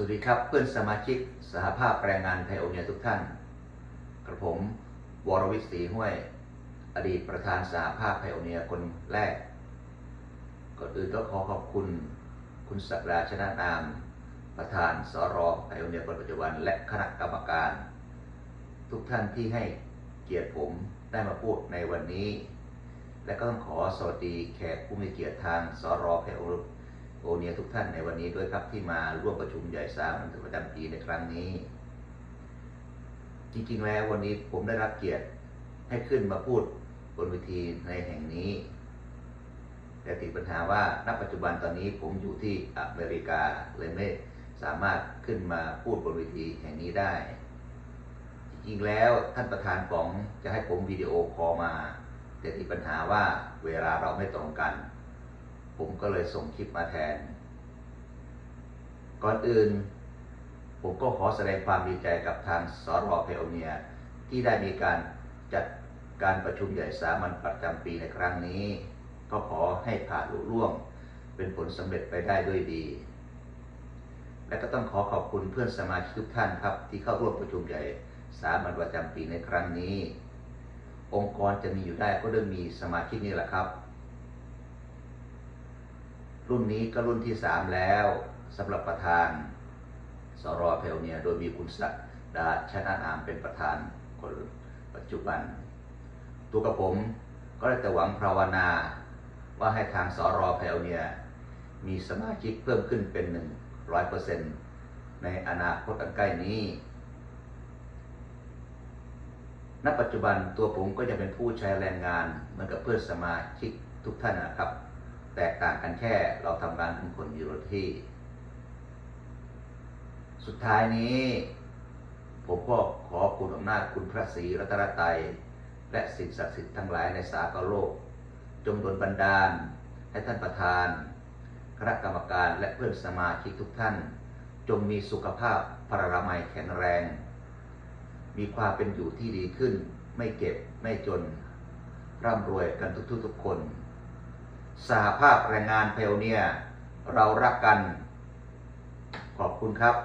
สวัสดีครับเพื่อนสมาชิกสหภาพแรงงานไทยโอเนียทุกท่าน กระผม วรวิศรีห้วย อดีตประธานสหภาพไทยโอเนียคนแรก ก่อนอื่นก็ขอขอบคุณ คุณศักดาชนะนาม ประธานสรไทยโอเนียคนปัจจุบัน และคณะกรรมการ ทุกท่านที่ให้เกียรติผมได้มาพูดในวันนี้ และก็ต้องขอสวัสดีแขกผู้มีเกียรติทางสรไทยโอเนีย โอนีย์ทุกท่านในวันนี้ด้วยครับที่มาร่วมประชุมใหญ่สามัญประจำปีในครั้งนี้ จริงๆแล้ววันนี้ผมได้รับเกียรติให้ขึ้นมาพูดบนเวทีในแห่งนี้ แต่ติดปัญหาว่าณปัจจุบันตอนนี้ผมอยู่ที่อเมริกาเลยไม่สามารถขึ้นมาพูดบนเวทีแห่งนี้ได้ จริงๆแล้วท่านประธานป๋องจะให้ผมวิดีโอคอลมา แต่ติดปัญหาว่าเวลาเราไม่ตรงกัน ผมก็เลยส่งคลิปมาแทน ก่อนอื่น ผมก็ขอแสดงความดีใจกับทางสรเพโอเนียที่ได้มีการจัดการประชุมใหญ่สามัญประจำปีในครั้งนี้ ก็ขอให้ผ่านลุล่วง เป็นผลสำเร็จไปได้ด้วยดี และก็ต้องขอขอบคุณเพื่อนสมาชิกทุกท่านครับ ที่เข้าร่วมประชุมใหญ่สามัญประจำปีในครั้งนี้ องค์กรจะมีอยู่ได้ก็เริ่มมีสมาชิกนี่แหละครับ รุ่นนี้ก็รุ่นที่สามแล้วสำหรับประธานสรเพลเนีย โดยมีคุณศักดาชนะนามเป็นประธานคนปัจจุบัน ตัวกับผมก็ได้แต่หวังภาวนา ว่าให้ทางสรเพลเนีย มีสมาชิกเพิ่มขึ้นเป็นหนึ่งร้อยเปอร์เซ็นต์ในอนาคตอันใกล้นี้ณปัจจุบันตัวผมก็ยังเป็นผู้ใช้แรงงานเหมือนกับเพื่อนสมาชิกทุกท่านนะครับ แตกต่างกันแค่เราทำงานทุกคนอยู่ที่ สุดท้ายนี้ ผมก็ขอคุณอำนาจคุณพระศรีรัตนตรัยและสิ่งศักดิ์สิทธิ์ทั้งหลายในสากลโลก จงดลบันดาล ให้ท่านประธาน คณะกรรมการและเพื่อนสมาชิกทุกท่าน จงมีสุขภาพพระรามัยแข็งแรง มีความเป็นอยู่ที่ดีขึ้น ไม่เก็บไม่จน ร่ำรวยกันทุกๆทุกคน สหภาพแรงงานเพลเนียเรารักกัน ขอบคุณครับ